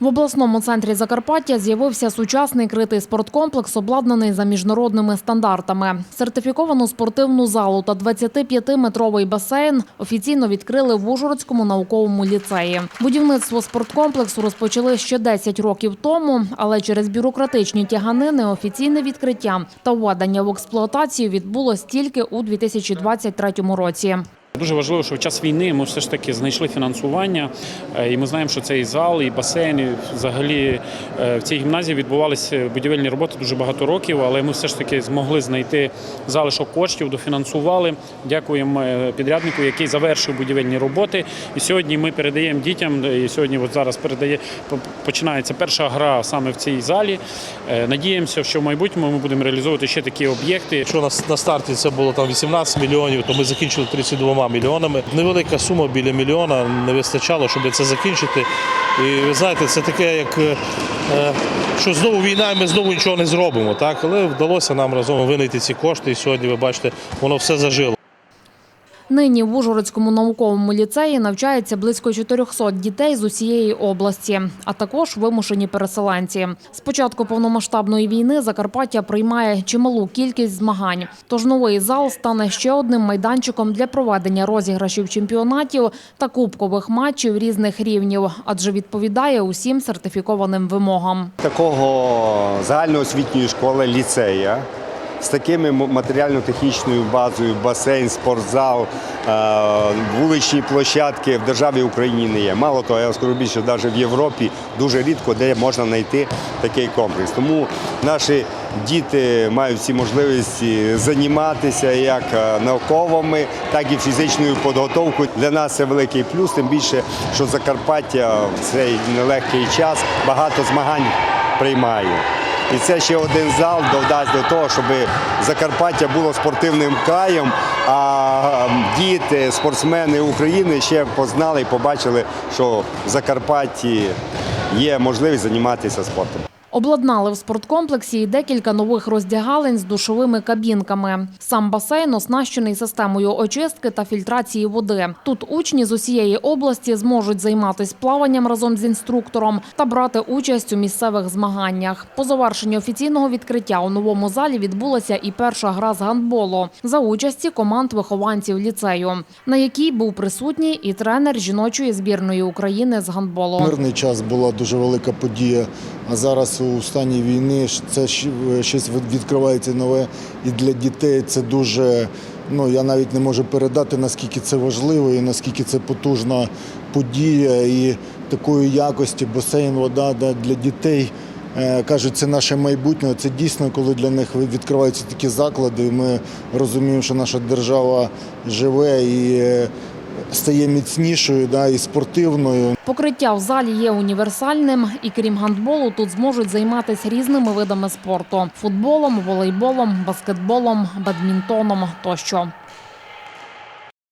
В обласному центрі Закарпаття з'явився сучасний критий спорткомплекс, обладнаний за міжнародними стандартами. Сертифіковану спортивну залу та 25-метровий басейн офіційно відкрили в Ужгородському науковому ліцеї. Будівництво спорткомплексу розпочали ще 10 років тому, але через бюрократичні тяганини офіційне відкриття та введення в експлуатацію відбулось тільки у 2023 році. Дуже важливо, що в час війни ми все ж таки знайшли фінансування, е, і ми знаємо, що цей зал і басейн, і взагалі е, в цій гімназії відбувалися будівельні роботи дуже багато років, але ми все ж таки змогли знайти залишок коштів, дофінансували. Дякуємо е, підряднику, який завершив будівельні роботи. І сьогодні ми передаємо дітям. І сьогодні от зараз передає починається перша гра саме в цій залі. Надіємося, що в майбутньому ми будемо реалізовувати ще такі об'єкти. На, на старті це було там 18 мільйонів, то ми закінчили 32 мільйонами. Невелика сума біля мільйона не вистачало, щоб це закінчити. І ви знаєте, це таке, як е, що знову війна, і ми знову нічого не зробимо. Так? Але вдалося нам разом винайти ці кошти, і сьогодні ви бачите, воно все зажило. Нині в Ужгородському науковому ліцеї навчається близько 400 дітей з усієї області, а також вимушені переселенці. З початку повномасштабної війни Закарпаття приймає чималу кількість змагань. Тож новий зал стане ще одним майданчиком для проведення розіграшів чемпіонатів та кубкових матчів різних рівнів, адже відповідає усім сертифікованим вимогам. такого загальноосвітньої школи ліцея з такими матеріально-технічною базою, басейн, спортзал, е, вуличні площадки в державі Україні не є. Мало того, я скажу більше, навіть в Європі дуже рідко де можна знайти такий комплекс. Тому наші діти мають всі можливості займатися як е, науковими, так і фізичною підготовкою. Для нас це великий плюс, тим більше, що Закарпаття в цей нелегкий час багато змагань приймає. І це ще один зал додасть до того, щоб Закарпаття було спортивним краєм, а діти, спортсмени України ще познали і побачили, що в Закарпатті є можливість займатися спортом. Обладнали в спорткомплексі і декілька нових роздягалень з душовими кабінками. Сам басейн оснащений системою очистки та фільтрації води. Тут учні з усієї області зможуть займатися плаванням разом з інструктором та брати участь у місцевих змаганнях. По завершенні офіційного відкриття у новому залі відбулася і перша гра з гандболу за участі команд вихованців ліцею, на якій був присутній і тренер жіночої збірної України з гандболу. Мирний час була дуже велика подія, а зараз у стані війни це щось відкривається нове. І для дітей це дуже, ну я навіть не можу передати, наскільки це важливо і наскільки це потужна подія і такої якості басейн, вода да, для дітей. е, Кажуть, це наше майбутнє. Це дійсно, коли для них відкриваються такі заклади. Ми розуміємо, що наша держава живе і е, стає міцнішою, да, і спортивною. Покриття в залі є універсальним, і крім гандболу, тут зможуть займатися різними видами спорту: футболом, волейболом, баскетболом, бадмінтоном тощо.